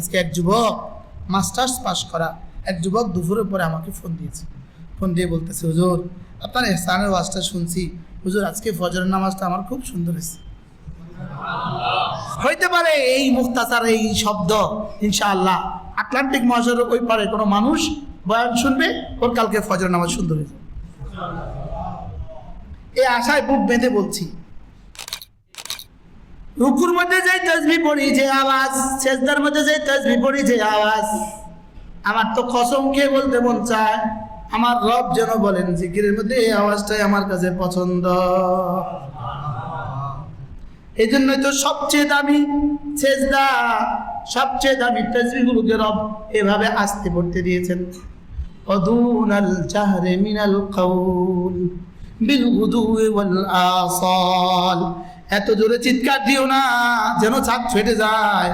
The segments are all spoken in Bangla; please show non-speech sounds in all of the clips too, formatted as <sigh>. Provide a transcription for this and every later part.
আজকে এক যুবক মাস্টার্স পাশ করা, এক যুবক দুপুরের পরে আমাকে ফোন দিয়েছে। ফোন দিয়ে বলতেছে, হুজুর, আপনার এহসানের ওয়াজটা শুনছি। হুজুর, আজকে ফজরের নামাজটা আমার খুব সুন্দর হয়েছে। হইতে পারে এই মুক্তাচার, এই শব্দ, ইনশাআল্লাহ। আটলান্টিক মহাসাগরের ওই পারে কোনো মানুষ বয়ান শুনবে, ওর কালকে ফজরের নামাজ সুন্দর হয়েছে এই আশায় বুক বেঁধে বলছি রুকুর মধ্যে যে তসবি পড়ি যে আওয়াজ, সেজদার মধ্যে যে তসবি পড়ি যে আওয়াজ, আমার তো কসম খেয়ে বলতে মন চায়, আমার রব যেন বলেন জিকিরের মধ্যে এই আওয়াজটাই আমার কাছে পছন্দ। এই জন্যই তো সবচেয়ে দামি সেজদা, সবচেয়ে দামি তসবিগুলোকে রব এভাবে আসতে পড়তে দিয়েছেন। অদুনাল জাহরে মিনাল কাউল বিল ওয়াল আসাল। এত জোরে চিৎকার দিও না, যেন ছাদ ফেটে যায়।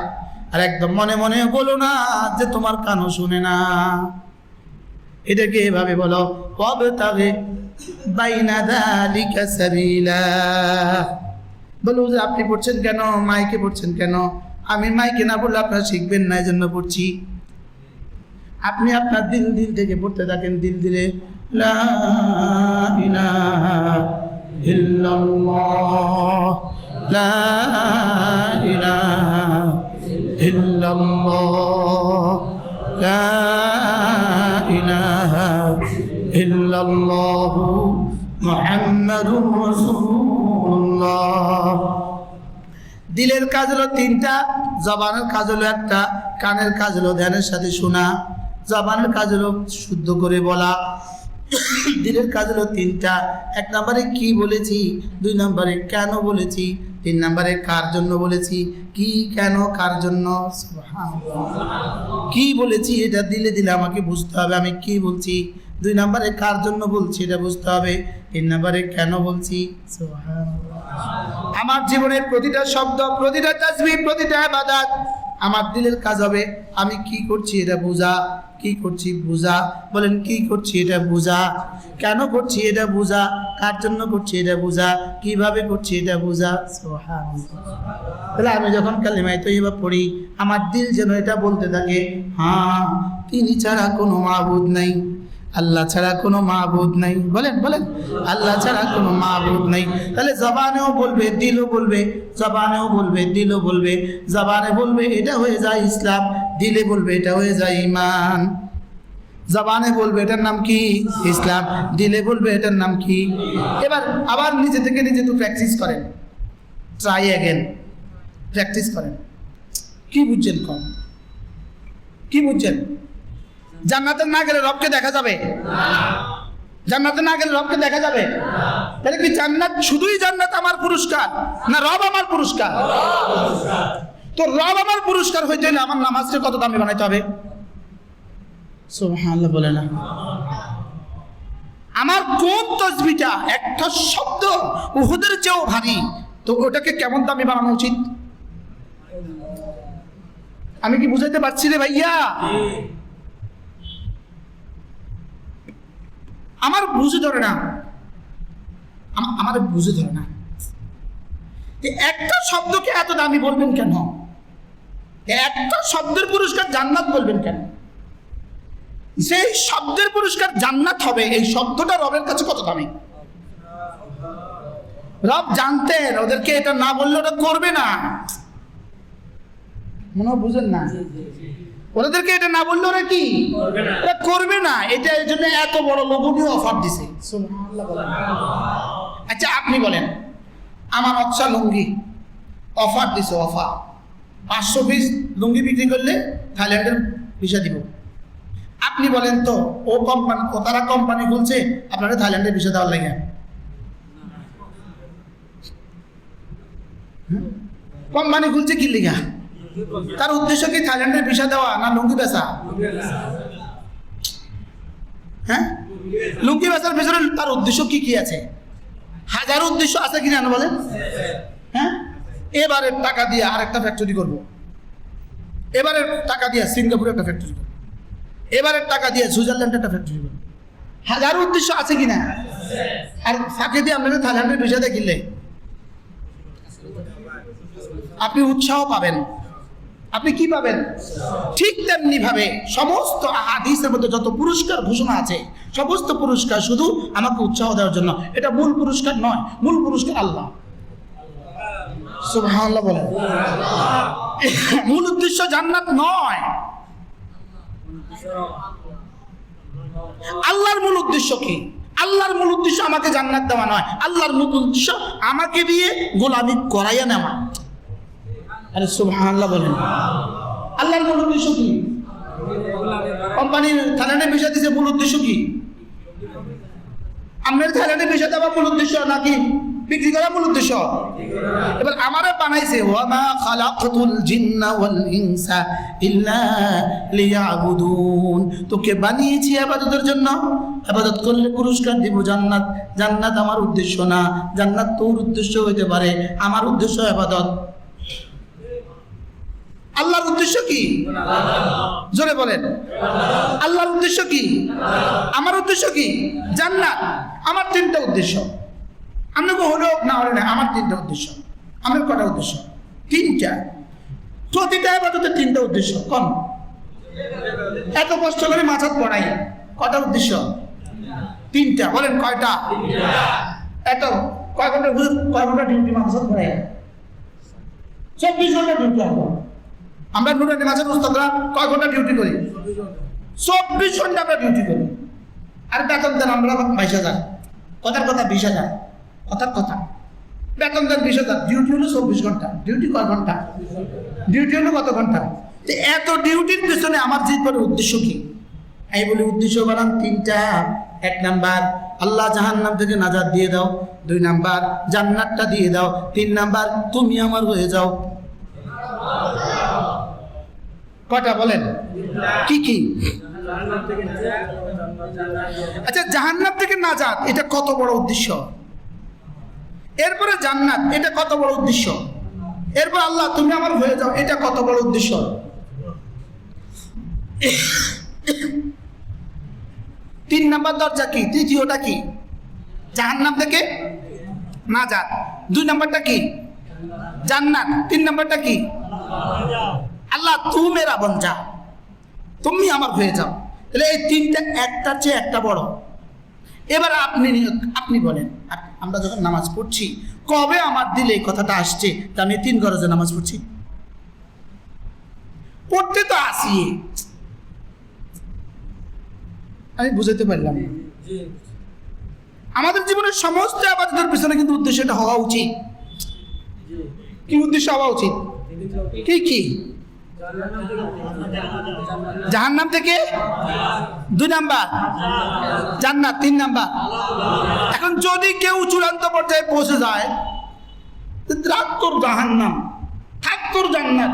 আর একদম মনে মনে বলো না যে তোমার কানও শুনে না। এটাকে এভাবে বলো ওয়াবতাগি বাইনা যালিকা সাবিলা। বলো যে, আপনি পড়ছেন কেন? মাইকে পড়ছেন কেন? আমি মাইকে না পড়লে আপনারা শিখবেন না এই জন্য পড়ছি। আপনি আপনার দিল দিল থেকে পড়তে থাকেন, দিল দিলে, লা ইলাহা ইল্লাল্লাহ, লা ইলাহা ইল্লাল্লাহ, লা ইলাহা ইল্লাল্লাহ মুহাম্মাদুর রাসূলুল্লাহ। দিলের কাজ হলো তিনটা, জবানের কাজ হলো একটা, কানের কাজ হলো ধ্যানের সাথে শোনা, জবানের কাজ হলো শুদ্ধ করে বলা। <laughs> দিলের কাজ হলো তিনটা এক নম্বরে কি বলেছি, দুই নম্বরে কেন বলেছি, তিন নম্বরে কার জন্য বলেছি, কি, কেন, কার জন্য। কি বলেছি এটা দিলে দিলে আমাকে বুঝতে হবে আমি কি বলছি দুই নম্বরে কার জন্য বলছি এটা বুঝতে হবে, তিন নম্বরে কেন বলছি। আমার জীবনের প্রতিটা শব্দ, প্রতিটা তাসবি প্রতিটা ইবাদত আমার দিলের কাজ হবে, আমি কি করছি এটা বোঝা, কি করছি বোঝা, বলেন কি করছি এটা বোঝা, কেন করছি এটা বোঝা, কার জন্য করছি এটা বোঝা, কীভাবে করছি এটা বোঝা। তাহলে আমি যখন কালিমায় এবার পড়ি, আমার দিল যেন এটা বলতে থাকে হ্যাঁ তিনি ছাড়া কোনো মাহবুদ নাই আল্লাহ ছাড়া কোনো মাবুদ নাই। বলেন বলেন। আল্লাহ ছাড়া কোনো মাবুদ নাই। তাহলে জবানেও বলবে, দিলও বলবে, জবানেও বলবে, দিলও বলবে। জবানে বলবে, এটা হয়ে যায় ইসলাম। দিলে বলবে, এটা হয়ে যায় ইমান জবানে বলবে, এটার নাম কি? ইসলাম। দিলে বলবে, এটার নাম কি? এবার আবার নিজে থেকে নিজে তো প্র্যাকটিস করেন। ট্রাই অ্যাগেন প্র্যাকটিস করেন। কি বুঝছেন কম? কি বুঝছেন? জান্নাতে না গেলে রবকে দেখা যাবে? জান্নাতে না গেলে রবকে দেখা যাবে? তাহলে কি জান্নাত শুধুই জান্নাত আমার পুরস্কার, না রব আমার পুরস্কার? তো রব আমার পুরস্কার হইতে হলে আমার নামাজকে কত দামি বানাইতে হবে? সুবহানাল্লাহ বলে না। আমার কোন তসবিটা, একটা শব্দ উহুদের চেয়েও ভারী, তো ওটাকে কেমন দামি বানানো উচিত? আমি কি বুঝাইতে পারছি রে ভাইয়া? আমার বুঝে ধরে না। আম- আমার বুঝে ধরে না। একটা শব্দকে এত দামি বলবেন কেন? একটা শব্দের পুরস্কার জান্নাত বলবেন কেন? সেই শব্দের পুরস্কার জান্নাত হবে, এই শব্দটা রবের কাছে কত দামি? রব জানতেন, ওদেরকে এটা না বললে ওটা করবে না। মনে বুঝেন না। ওদেরকে এটা না বললে ওরা কি করবে না। এটা এর জন্য এত বড় লোভনীয় অফার দিছে। আচ্ছা আপনি বলেন আমার অচ্ছা লুঙ্গি অফার দিছে অফার। পাঁচশো পিস লুঙ্গি বিক্রি করলে থাইল্যান্ডের ভিসা দিব। আপনি বলেন তো ও কোম্পানি ও তারা কোম্পানি খুলছে আপনারা থাইল্যান্ডের ভিসা দেওয়ার লাগে। কোম্পানি খুলছে কি লিগা? তার উদ্দেশ্য কি থাইল্যান্ডের ভিসা দেওয়া না লুঙ্গি বেচা? হ্যাঁ? লুঙ্গি বেচার পেছনে তার উদ্দেশ্য কি কি আছে? হাজার উদ্দেশ্য আছে কিনা না বলেন? হ্যাঁ? এবারে টাকা দিয়ে আরেকটা ফ্যাক্টরি করব। এবারের টাকা দিয়ে সিঙ্গাপুরে একটা ফ্যাক্টরি করব। এবারের টাকা দিয়ে সুইজারল্যান্ডে একটা ফ্যাক্টরি করব। হাজার উদ্দেশ্য আছে কিনা আর ফাঁকে দিয়ে আপনারা থাইল্যান্ডের ভিসা কিনলে? আপনি উৎসাহ পাবেন। আপনি কি পাবেন? ঠিক তেমনি ভাবে সমস্ত হাদিসের মধ্যে যত পুরস্কার ঘোষণা আছে, সমস্ত পুরস্কার শুধু আমাকে উৎসাহ দেওয়ার জন্য। এটা মূল পুরস্কার নয়, মূল পুরস্কার আল্লাহ। সুবহানাল্লাহ বলেন। <laughs> মূল উদ্দেশ্য জান্নাত নয়। আল্লাহর মূল উদ্দেশ্য কি? আল্লাহর মূল উদ্দেশ্য আমাকে জান্নাত দেওয়া নয়। আল্লাহর মূল উদ্দেশ্য আমাকে দিয়ে গোলামি করাইয়া নেওয়া। আরে সুবহানাল্লাহ বলেন। আল্লাহর মূল উদ্দেশ্য কি? কোম্পানির থাইল্যান্ডে ভিসা দিছে মূল উদ্দেশ্য কি? আপনার থাইল্যান্ডে ভিসা দেওয়া মূল উদ্দেশ্য নাকি বিক্রি করা মূল উদ্দেশ্য? এবার আমারে বানাইছে, ওয়ামা খালাকতুল জিন্না ওয়াল ইনসা ইল্লা লিয়াবুদুন। তোকে বানিয়েছি আবাদতের জন্য? আবাদত করলে পুরস্কার দিব জান্নাত। জান্নাত আমার উদ্দেশ্য না। জান্নাত তোর উদ্দেশ্য হইতে পারে। আমার উদ্দেশ্য আবাদত। আল্লাহর উদ্দেশ্য কি? জোরে বলেন। আল্লাহর উদ্দেশ্য কি? আমার উদ্দেশ্য কি? জান্নাত। আমার তিনটা উদ্দেশ্য। আমি হলো না হলে না আমার তিনটা উদ্দেশ্য। আমার কটা উদ্দেশ্য? তিনটা। প্রতিটা আপাতত তিনটা উদ্দেশ্য। কম এত কষ্ট করে মাথাত পড়াই। কটা উদ্দেশ্য? তিনটা। বলেন কয়টা? এত কয় ঘণ্টা কয় ঘণ্টা ডিউটি মাথাত পড়াই? চব্বিশ ঘণ্টা ডিউটি আমরা আমরা নুরানি মাছের উস্তাদরা কয় ঘণ্টা ডিউটি করি? চব্বিশ ঘণ্টা আমরা ডিউটি করি। আর বেতন দেন আমরা বাইশ হাজার। কথার কথা বিশ হাজার। কথার কথা। বেতন দেন বিশ হাজার। ডিউটি হলো চব্বিশ ঘণ্টা। ডিউটি কয় ঘণ্টা? ডিউটি হলো কত ঘণ্টা? এত ডিউটির পেছনে আমার জীবনের উদ্দেশ্য কি? এই বলি, উদ্দেশ্য বানান তিনটা। এক নাম্বার, আল্লাহ জাহান্নাম থেকে নাজাদ দিয়ে দাও। দুই নাম্বার, জান্নাতটা দিয়ে দাও। তিন নাম্বার, তুমি আমার হয়ে যাও। কটা বলেন? কি কি? আচ্ছা জাহান্নাম থেকে না নাজাত, এটা কত বড় উদ্দেশ্য? এরপরে জান্নাত, এটা কত বড় উদ্দেশ্য? এরপর আল্লাহ, তুমি আমার হয়ে যাও, এটা কত বড় উদ্দেশ্য? তিন নাম্বার দরজা কি? তৃতীয়টা কি? জাহান্নাম থেকে না নাজাত। দুই নাম্বারটা কি? জান্নাত। তিন নাম্বারটা কি? আল্লাহ তুমি মেরা বন, যা। তুমি আমার হয়ে যাও। তাহলে এই তিনটা একটার চেয়ে একটা বড়। এবার আপনি আপনি বলেন আমরা যখন নামাজ পড়ছি, কবে আমার দিলে এই কথাটা আসছে? তা আমি তিন গরজে নামাজ পড়ছি। পড়তে তো আসি। আমি বুঝাতে পারলাম। আমাদের জীবনের সমস্ত আবাদতের পিছনে কিন্তু উদ্দেশ্যটা হওয়া উচিত। কি উদ্দেশ্য হওয়া উচিত? কি কি? জাহান্নাম থেকে দুই নাম্বার। জান্নাত, তিন নাম্বার। এখন যদি কেউ চূড়ান্ত পর্যায়ে পৌঁছে যায় তোর জাহান্নাম থাক তোর জান্নাত।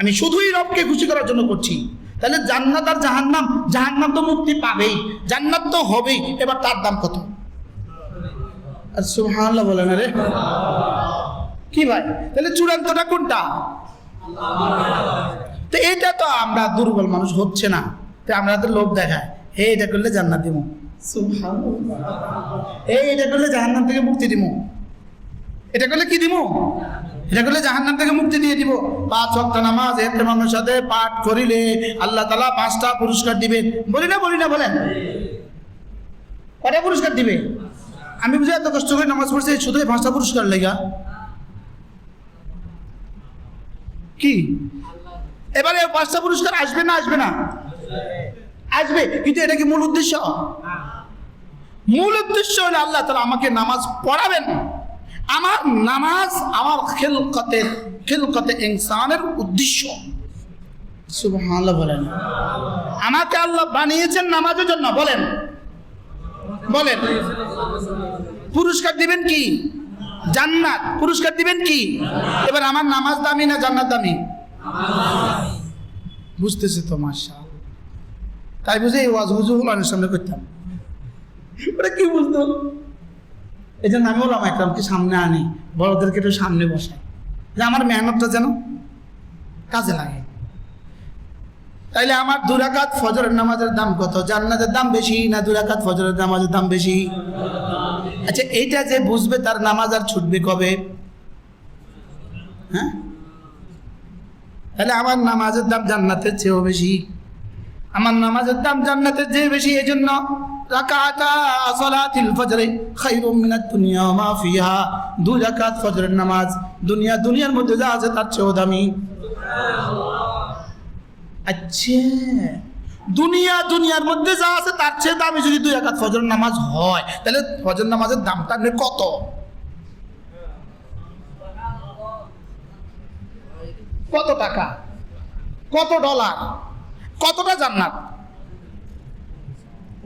আমি শুধুই রবকে খুশি করার জন্য করছি। তাহলে জান্নাত আর জাহান্নাম জাহান্নাম তো মুক্তি পাবেই, জান্নাত তো হবেই। এবার তার দাম কত? আর সুবহানাল্লাহ বলে না রে? কি ভাই? তাহলে চূড়ান্তটা কোনটা? তো এটা তো আমরা দুর্বল মানুষ হচ্ছে না। তো আমরা তো লোভ দেখায়। হে এটা করলে জান্নাত দিব এই এটা করলে জাহান্নাম থেকে মুক্তি দিব এটা করলে কি দিব এটা করলে জাহান্নাম থেকে মুক্তি দিয়ে দিব। পাঁচ ওয়াক্ত নামাজ এতেমামের সাথে পাঠ করিলে আল্লাহ তালা পাঁচটা পুরস্কার দিবে। বলি না বলি না বলেন। কটা পুরস্কার দিবে? আমি বুঝি এত কষ্ট করে নামাজ পড়ছি শুধু পাঁচটা পুরস্কার লেগা। কি? এবারে পাঁচটা পুরস্কার আসবে না আসবে না? আসবে। কিন্তু এটা কি মূল উদ্দেশ্য? মূল উদ্দেশ্য হলো আল্লাহ তালা আমাকে নামাজ পড়াবেন। আমার নামাজ আমার খেলকতের খেলকতে ইনসানের উদ্দেশ্য। বলেন। আমাকে আল্লাহ বানিয়েছেন নামাজের জন্য, বলেন। বলেন। পুরস্কার দিবেন কি? জান্নাত। পুরস্কার দিবেন কি? এবার আমার নামাজ দামি না জান্নাত দামি? বুঝতেছে তো মাসা তাই বুঝে এই ওয়াজ হুজুর মানুষের সামনে করতাম। ওরা কি বুঝতো? এই জন্য আমি ওলাম একরামকে সামনে আনি, বড়দেরকে একটু সামনে বসাই। যে আমার মেহনতটা যেন কাজে লাগে। তাইলে আমার দুরাকাত ফজরের নামাজের দাম কত? জান্নাতের দাম বেশি না দুরাকাত ফজরের নামাজের দাম বেশি? আচ্ছা এইটা যে বুঝবে তার নামাজ আর ছুটবে কবে? হ্যাঁ? তাহলে আমার নামাজের দাম জান্নাতের চেয়েও বেশি। আমার নামাজের দাম জান্নাতের চেয়ে বেশি এই জন্য দুই রাকাত ফজরের নামাজ দুনিয়া, দুনিয়ার মধ্যে যা আছে তার চেয়েও দামি। আচ্ছা। দুনিয়া, দুনিয়ার মধ্যে যা আছে, তার চেয়ে দামি যদি দুই রাকাত ফজরের নামাজ হয়, তাহলে ফজর নামাজের দামটা কত? কত টাকা? কত ডলার? কতটা জান্নাত?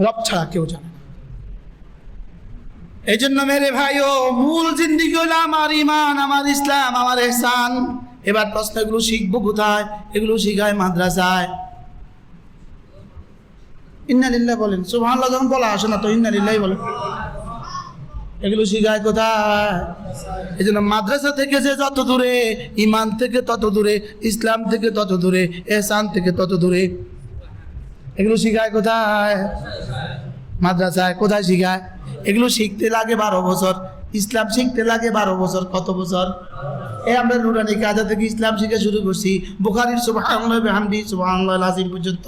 রব ছাড়া কেউ জানে না। এই জন্য মেরে ভাইও মূল জিন্দিগি হলো আমার ইমান, আমার ইসলাম, আমার এহসান। এবার প্রশ্ন এগুলো শিখব কোথায়? এগুলো শিখায় মাদ্রাসায়। ইন্নালিল্লাহ বলেন, সুবহানাল্লাহ যখন বলা আসে না তো ইন্নালিল্লাহ বলেন। এগুলো শিখায় কোথায়? এই জন্য মাদ্রাসা থেকে যে যত দূরে ইমান থেকে তত দূরে, ইসলাম থেকে তত দূরে, এহসান থেকে তত দূরে, এগুলো শিখায় কোথায়? মাদ্রাসায় কোথায় শিখায়? এগুলো শিখতে লাগে বারো বছর। ইসলাম শিখতে লাগে বারো বছর, কত বছর? এ আমরা নুরানি কাজা থেকে ইসলাম শিখে শুরু করছি। বুখারির সুবাহ হামদি সুবাহ আজিম পর্যন্ত।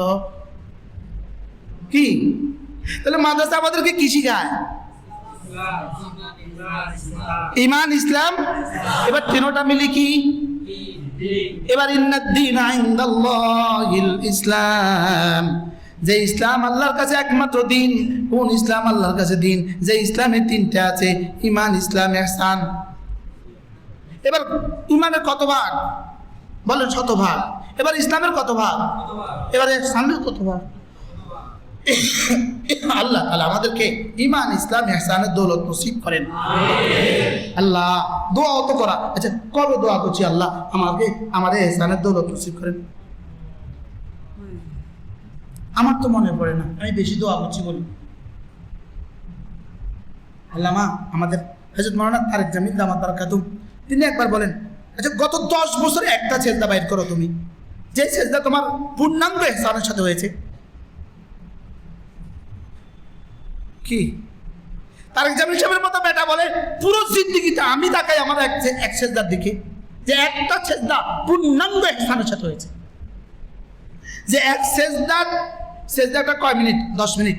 কি? তাহলে মাদ্রাসা আমাদেরকে কি শিখায়? ইমান, ইসলাম? এবার তিনোটা মিলি কি? এবার ইন্নাদ্দিন ইসলাম। যে ইসলাম আল্লাহর কাছে একমাত্র দিন, কোন ইসলাম আল্লাহর কাছে দিন? যে ইসলামের তিনটা আছে ইমান ইসলাম ইহসান এবার ইমানের কত ভাগ? বলেন শত ভাগ। এবার ইসলামের কত ভাগ? এবার ইহসানের কত ভাগ? আল্লাহ তাআলা আমাদেরকে ইমান ইসলাম ইহসানের দৌলত নসিব করেন। আল্লাহ, দোয়া অত করা। আচ্ছা কবে দোয়া করছি আল্লাহ? আমাকে আমার এহসানের দৌলত নসিব করেন। আমার তো মনে পড়ে না। আমি বেশি দোয়া করছি বলি আল্লামা, আমাদের হজরত মৌলানা তারেক জামিল দামাত বারাকাতুম তিনি একবার বলেন আচ্ছা গত দশ বছরে একটা ছেজদা বাইর করো তুমি। যে ছেজদা তোমার পূর্ণাঙ্গ এহসানের সাথে হয়েছে। কি? সাহেবের মতো বেটা বলে, পুরো জিন্দিগিতে আমি তাকাই আমার এক এক সেজদার দিকে, যে একটা সেজদা পূর্ণাঙ্গ এহসানের সাথে হয়েছে। যে এক সেজদার সেজদাটা কয় মিনিট? দশ মিনিট।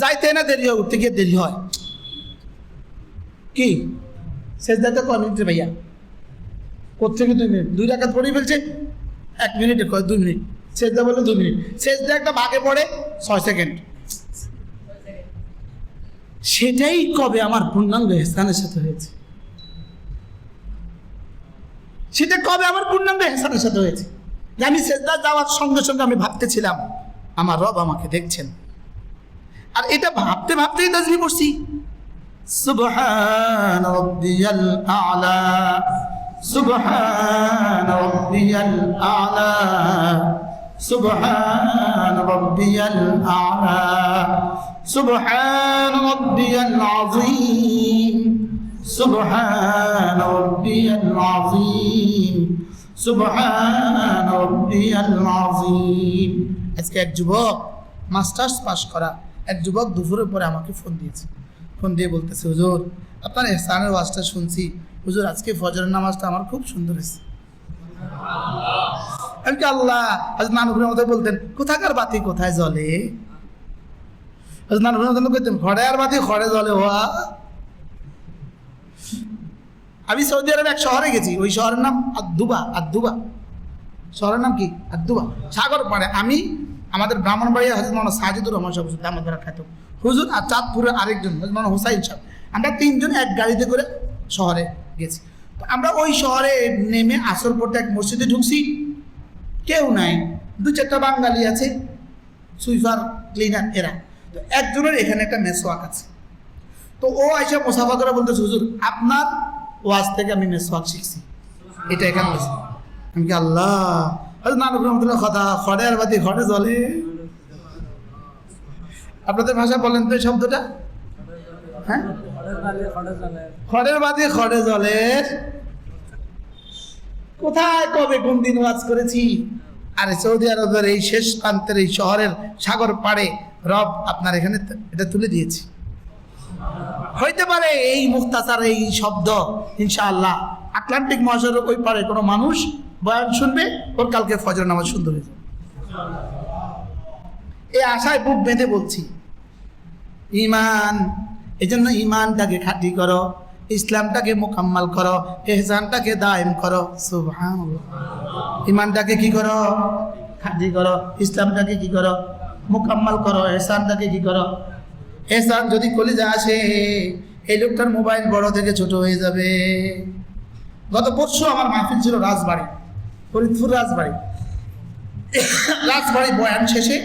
যাইতে না দেরি হয়, উঠতে গিয়ে দেরি হয়। কি? সেজদাতে কয় মিনিট ভাইয়া? কোথেকে দুই মিনিট? দুই রাখাত পড়েই ফেলছে? এক মিনিটে কয়, দুই মিনিট। সেজদা বলে দুই মিনিট। সেজদা একটা ভাগে পড়ে, ছয় সেকেন্ড। সেটাই কবে আমার পূর্ণাঙ্গ হেসানের সাথে হয়েছে? সেটা কবে আমার পূর্ণাঙ্গ হেসানের সাথে হয়েছে? আমি সেজদা যাওয়ার সঙ্গে সঙ্গে আমি ভাবতেছিলাম, আমার রব আমাকে দেখছেন। আর এটা ভাবতে ভাবতেই তাজলি পড়ছি। সুবহান রব্বিয়াল আলা সুবহান রব্বিয়াল আলা সুবহান রব্বিয়াল আলা সুবহান রব্বিয়াল আযীম সুবহান রব্বিয়াল আযীম। আজকে এক যুবক মাস্টার্স পাস করা, এক যুবক দুপুরের পরে আমাকে ফোন দিয়েছে। ফোন দিয়ে বলতেছে, হুজুর, আপনার এহসানের ওয়াজটা শুনছি। হুজুর, আজকে ফজরের নামাজটা আমার খুব সুন্দর হয়েছে। আমি আল্লাহ আজ নানুপুরের মতো বলতেন, কোথাকার বাতি, কোথায় জ্বলে নানুপুরের মতো কইতেন খড়ে আর বাতি খড়ে জ্বলে হওয়া আমি সৌদি আরবে এক শহরে গেছি, ওই শহরের নাম আদুবা আদুবা শহরের নাম কি? আদুবা সাগর পাড়ে আমি, আমাদের ব্রাহ্মণবাড়িয়া হজরত মানা সাজিদুর রহমান সাহেব দামোদর খ্যাত। হুজুর আর চাঁদপুরের আরেকজন হজরত মানা হুসাইন সাহেব। আমরা তিনজন এক গাড়িতে করে শহরে গেছি। তো আমরা ওই শহরে নেমে আসর পড়তে এক মসজিদে ঢুকছি। কেউ নাই, দু চারটা বাঙালি আছে, সুইফার, ক্লিনার, এরা। তো একজনের এখানে একটা মেসোয়াক আছে। তো ও আইসা মোসাফা করে বলতেছে, হুজুর, আপনার ওয়াজ থেকে আমি মেসোয়াক শিখছি। এটা এখানে বলছি। আমি কি আল্লাহ? নানক রহমতুল্লাহ কথা খড়ে আর বাতি, খড়ে জলে। আপনাদের ভাষা বলেন তো এই শব্দটা। হ্যাঁ? খড়ের বাতি, খড়ে জলে। কোথায়, কবে, কোন দিন ওয়াজ করেছি? আরে সৌদি আরবের এই শেষ প্রান্তের এই শহরের সাগর পাড়ে রব আপনার এখানে এটা তুলে দিয়েছি। হইতে পারে এই মুক্তাচার, এই শব্দ, ইনশাআল্লাহ। আটলান্টিক মহাসাগরের ওই পারে কোনো মানুষ বয়ান শুনবে, ওর কালকে ফজর নামাজ সুন্দর এই আশায় বুক বেঁধে বলছি, ইমান এই জন্য ইমানটাকে খাঁটি করো, ইসলামটাকে মোকাম্মাল করো, এহসানটাকে দায়েম করো। সুবহানাল্লাহ। ইমানটাকে কি করো? খাঁটি করো। ইসলামটাকে কি করো? মোকাম্মাল করো, এহসানটাকে কি করো? এহসান যদি কলিজা আসে, এই লোকটার মোবাইল বড় থেকে ছোট হয়ে যাবে। গত পরশু আমার মাহফিল ছিল রাজবাড়ি, ফরিদপুর রাজবাড়ি। রাজবাড়ি বয়ান শেষে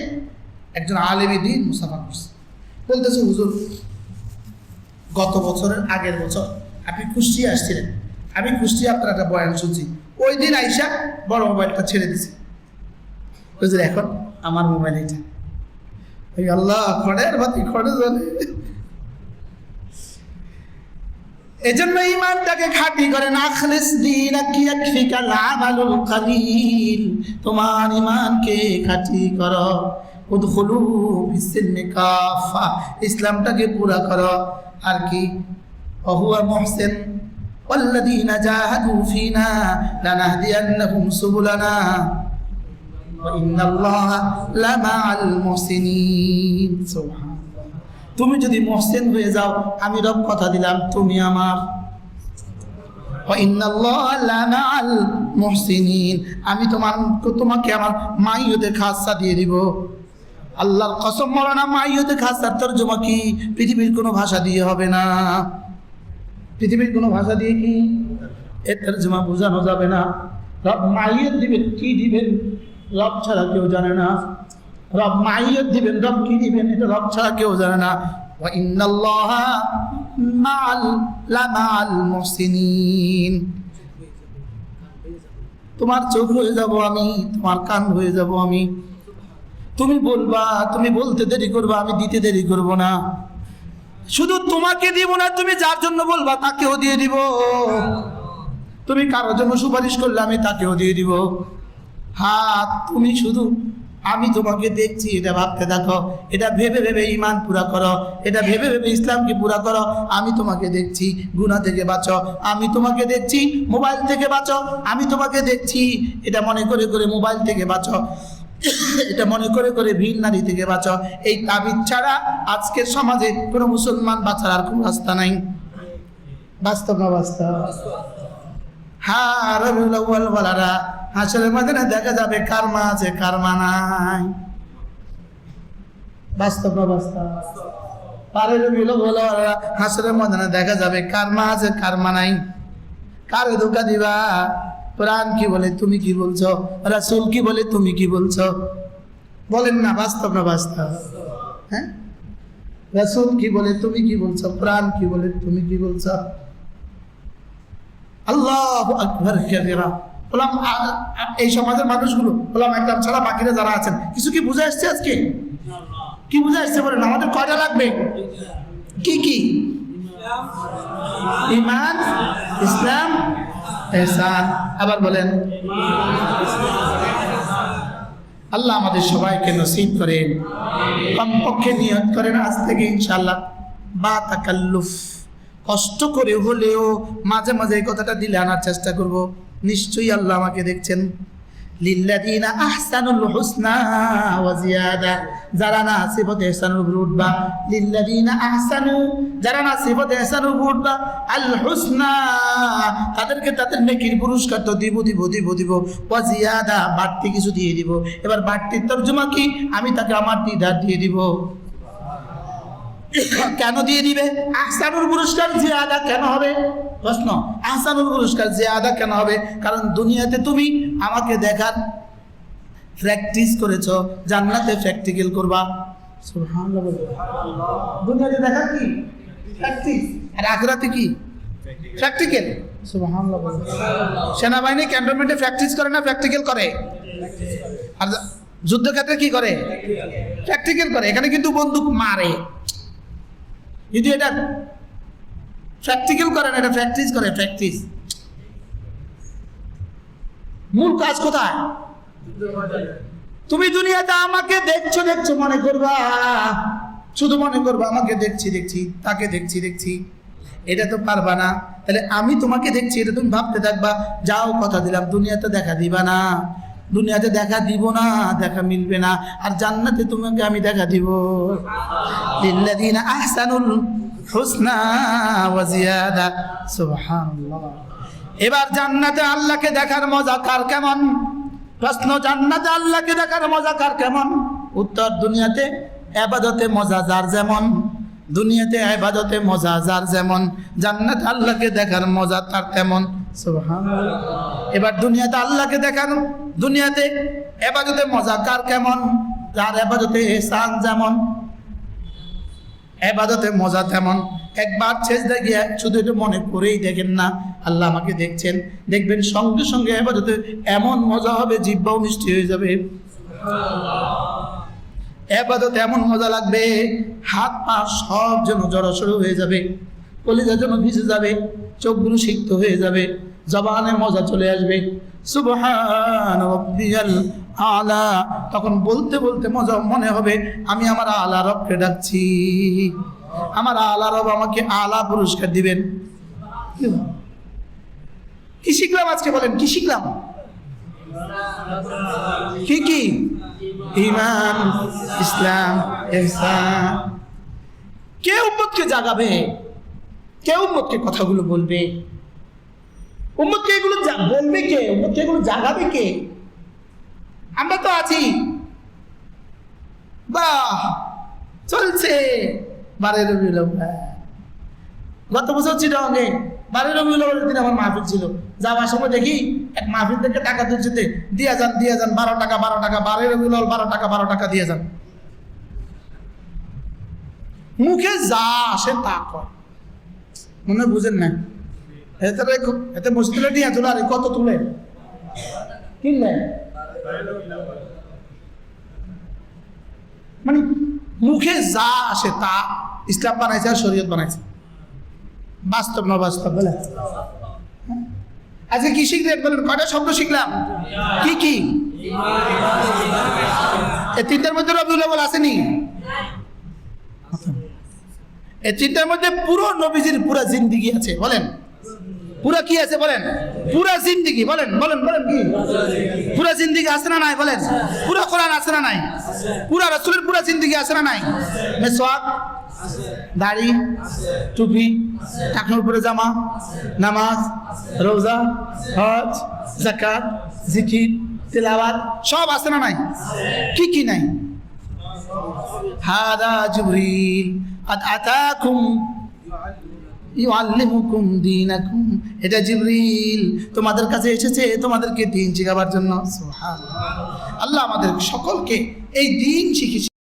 একজন আলেমী দিন মুসাফা করছে। বলতেছে, হুজুর, গত বছরের আগের বছর আপনি কুষ্টিয়া আসছিলেন। আমি কুষ্টিয়া আপনার একটা বয়ান শুনছি। ওই দিন আইসা বড় মোবাইলটা ছেড়ে দিছি। হুজুর, এখন আমার মোবাইল এটা ওই আল্লাহ খড়ের বাতি খড়ে জ্বলে এজন্য ইমানটাকে খাঁটি করেন আখলিস দিন ইয়াকফিকাল আমালুল কালিল তোমার ইমানকে খাঁটি করো উদখুলু ফিসসিলমি কাফা ইসলামটাকে পুরা করো আর কি অহুয়া মুহসিন والذين جاهدوا فينا لنهدينهم سبلنا তুমি যদি মহসেন হয়ে যাও, আমি রব কথা দিলাম, তুমি আমার। আমি তোমার, তোমাকে আমার মাইয়তে খাসা দিয়ে দিব। আল্লাহর কসম মরানা মাইয়তে খাসার তর্জমা কি? পৃথিবীর কোনো ভাষা দিয়ে হবে না। পৃথিবীর কোনো ভাষা দিয়ে কি? এর তর্জমা বোঝানো যাবে না। রব দিবেন, কি দিবেন? রব ছাড়া কেউ জানে না। রব মাইয়ত দিবেন, রব কি দিবেন, এটা রব ছাড়া কেউ জানে না। তোমার চোখ হয়ে যাব আমি, তোমার কান হয়ে যাব আমি। তুমি বলবা, তুমি বলতে দেরি করবা, আমি দিতে দেরি করব না। শুধু তোমাকে দিব না, তুমি যার জন্য বলবা তাকেও দিয়ে দিব। তুমি কারোর জন্য সুপারিশ করলে আমি তাকেও দিয়ে দিব। হাত, তুমি শুধু, আমি তোমাকে দেখছি, এটা ভাবতে দেখো এটা ভেবে ভেবে ইমান পুরা করো, এটা ভেবে ভেবে ইসলামকে পুরা করো, আমি তোমাকে দেখছি, গুণা থেকে বাঁচো, আমি তোমাকে দেখছি, মোবাইল থেকে বাঁচো, আমি তোমাকে দেখছি, এটা মনে করে করে মোবাইল থেকে বাঁচো, এটা মনে করে করে ভিন নারী থেকে বাঁচো, এই তাবিজ ছাড়া আজকের সমাজে কোনো মুসলমান বাঁচার আর কোনো রাস্তা নাই। বাস্তব না বাস্তব? হ্যাঁ বলারা হাসরের ময়দানে দেখা যাবে কার মা আছে কার মা নাই। বাস্তব না বাস্তব পারে রবিউল বলারা হাসরের ময়দানে দেখা যাবে কার মা আছে কার মা নাই। কারে ধোকা দিবা? কোরআন কি বলে, তুমি কি বলছো? রাসূল কি বলে, তুমি কি বলছো? বলেন না, বাস্তব না বাস্তব হ্যাঁ? রাসূল কি বলে, তুমি কি বলছো? কোরআন কি বলে, তুমি কি বলছো? আল্লাহ আকবর কেবিরা আ- এই সমাজের মানুষগুলো, বললাম একদম ছাড়া বাকিরা যারা আছেন, কিছু কি বুঝে আসছে আজকে? কি বুঝে আসছে বলেন, আমাদের কয়টা লাগবে? কি কি? ইমান, ইসলাম, এহসান। আবার বলেন, আল্লাহ আমাদের সবাইকে নসিব করেন, কমপক্ষে নিয়ত করেন আজ থেকে ইনশাল্লাহ বা তাকাল্লুফ, কষ্ট করে হলেও মাঝে মাঝে এই কথাটা দিলে আনার চেষ্টা করব। নিশ্চয়ই আল্লাহ আমাকে দেখছেন। না উঠবা। যারা না দিব দিব দিব দিব। বাড়তি কিছু দিয়ে দিব। এবার বাড়তির তরজমা কি? আমি তাকে আমার দিদার দিয়ে দিব। কেন দিয়ে দিবে? আহসানুর পুরস্কার যে আদা কেন হবে? প্রশ্ন। আহসানুর পুরস্কার যে আদা কেন হবে? কারণ দুনিয়াতে তুমি আমাকে দেখার প্র্যাকটিস করেছ, জান্নাতে প্র্যাকটিক্যাল করবা। দুনিয়াতে দেখা কি? প্র্যাকটিস আর আখরাতে কি? প্র্যাকটিক্যাল। সেনাবাহিনী ক্যান্টনমেন্টে প্র্যাকটিস করে না প্র্যাকটিক্যাল করে? আর যুদ্ধক্ষেত্রে কি করে? প্র্যাকটিক্যাল করে। এখানে কিন্তু বন্দুক মারে। যদি এটা প্র্যাকটিক্যাল করে না, এটা প্র্যাকটিস করে প্র্যাকটিস মূল কাজ কোথায়? তুমি দুনিয়াতে আমাকে দেখছ দেখছ, মনে করবা, শুধু মনে করবা, আমাকে দেখছি দেখছি, তাকে দেখছি দেখছি। এটা তো পারবা না। তাহলে আমি তোমাকে দেখছি, এটা তুমি ভাবতে থাকবা, যাও, কথা দিলাম, দুনিয়াতে দেখা দিবা না। দুনিয়াতে দেখা দিব না, দেখা মিলবে না। আর জান্নাতে তোমাকে আমি দেখা দিব। আহসানুল এবার জান্নাতে আল্লাহকে দেখার মজা কার কেমন? প্রশ্ন, জান্নাতে আল্লাহকে দেখার মজা কার কেমন? উত্তর, দুনিয়াতে আবাদতে মজা যার যেমন। দুনিয়াতে আবাদতে মজা যার যেমন জান্নাত আল্লাহকে দেখার মজা তার তেমন। এবার দুনিয়াতে আল্লাহকে দেখানো দুনিয়াতে আবাদতে মজা কার কেমন? যার আবাদতে এহসান যেমন এবাদতে মজা তেমন। একবার ছেজদা গিয়ে শুধু এটা মনে করেই দেখেন না আল্লাহ আমাকে দেখছেন। দেখবেন সঙ্গে সঙ্গে এবাদতে এমন মজা হবে জিব্বাও মিষ্টি হয়ে যাবে। এবাদত এমন মজা লাগবে, হাত পা সব যেন জড়সড় হয়ে যাবে, কলিজা যেন ভিজে যাবে, চোখগুলো সিক্ত হয়ে যাবে, জবানে মজা চলে আসবে। সুবহান আলা, তখন বলতে বলতে মজা মনে হবে, আমি আমার আলা রবকে ডাকছি। আমার আলা রব আমাকে আলা পুরস্কার দিবেন। কি শিখলাম আজকে বলেন, কি শিখলাম? কি কি? ইমান, ইসলাম কে উম্মতকে জাগাবে? কে উম্মতকে কথাগুলো বলবে? উম্মতকে এগুলো বলবে কে? উম্মতকে এগুলো জাগাবে কে? আমরা তো আছি। বাহ! চলছে। গত বছর চিটাঙ্গে বারে রবিউল আউ্বালের দিন আমার মাহফিল ছিল। যাওয়ার সময় দেখি এক মাহফিল থেকে টাকা তুলছে দিয়ে যান দিয়ে যান, বারো টাকা বারো টাকা বারে রবিউল বারো টাকা বারো টাকা, দিয়ে যান। মুখে যা আসে তা কয়। মনে বুঝেন না? এতে এতে মুশকিলে নিয়ে তোলা রে কত তুলে? কিনলেন মানে মুখে যা আসে তা, ইসলাম বানাইছে আর শরীয়ত বানাইছে। বাস্তব না বাস্তব, বলে? আজকে কি শিখলেন বলেন, কয়টা শব্দ শিখলাম? কি কি? এই তিনটার মধ্যে রবিউল আউ্বাল আসেনি? এই তিনটার মধ্যে পুরো নবীজির পুরো জিন্দিগি আছে, বলেন। পুরা কি আছে, বলেন? পুরা জিন্দিগি, বলেন বলেন বলেন কি? পুরা জিন্দিগি আছে না নাই, বলেন? পুরা কোরআন আছে না নাই? পুরা রসুলের পুরা জিন্দিগি আছে না নাই? মেসওয়াক দাড়ি, টুপি টাকনোর উপরে জামা, নামাজ, রোজা, হজ জাকাত জিকির, তেলাওয়াত, সব আছে না নাই? কি কি নাই? হাদা জিবরিল আতাকুম ইউআল্লিমুকুম দীনাকুম। এটা জিবরিল, তোমাদের কাছে এসেছে, তোমাদেরকে দিন শেখাবার জন্য। সুবহানাল্লাহ। আল্লাহ আমাদের সকলকে এই দিন শিখিয়েছে।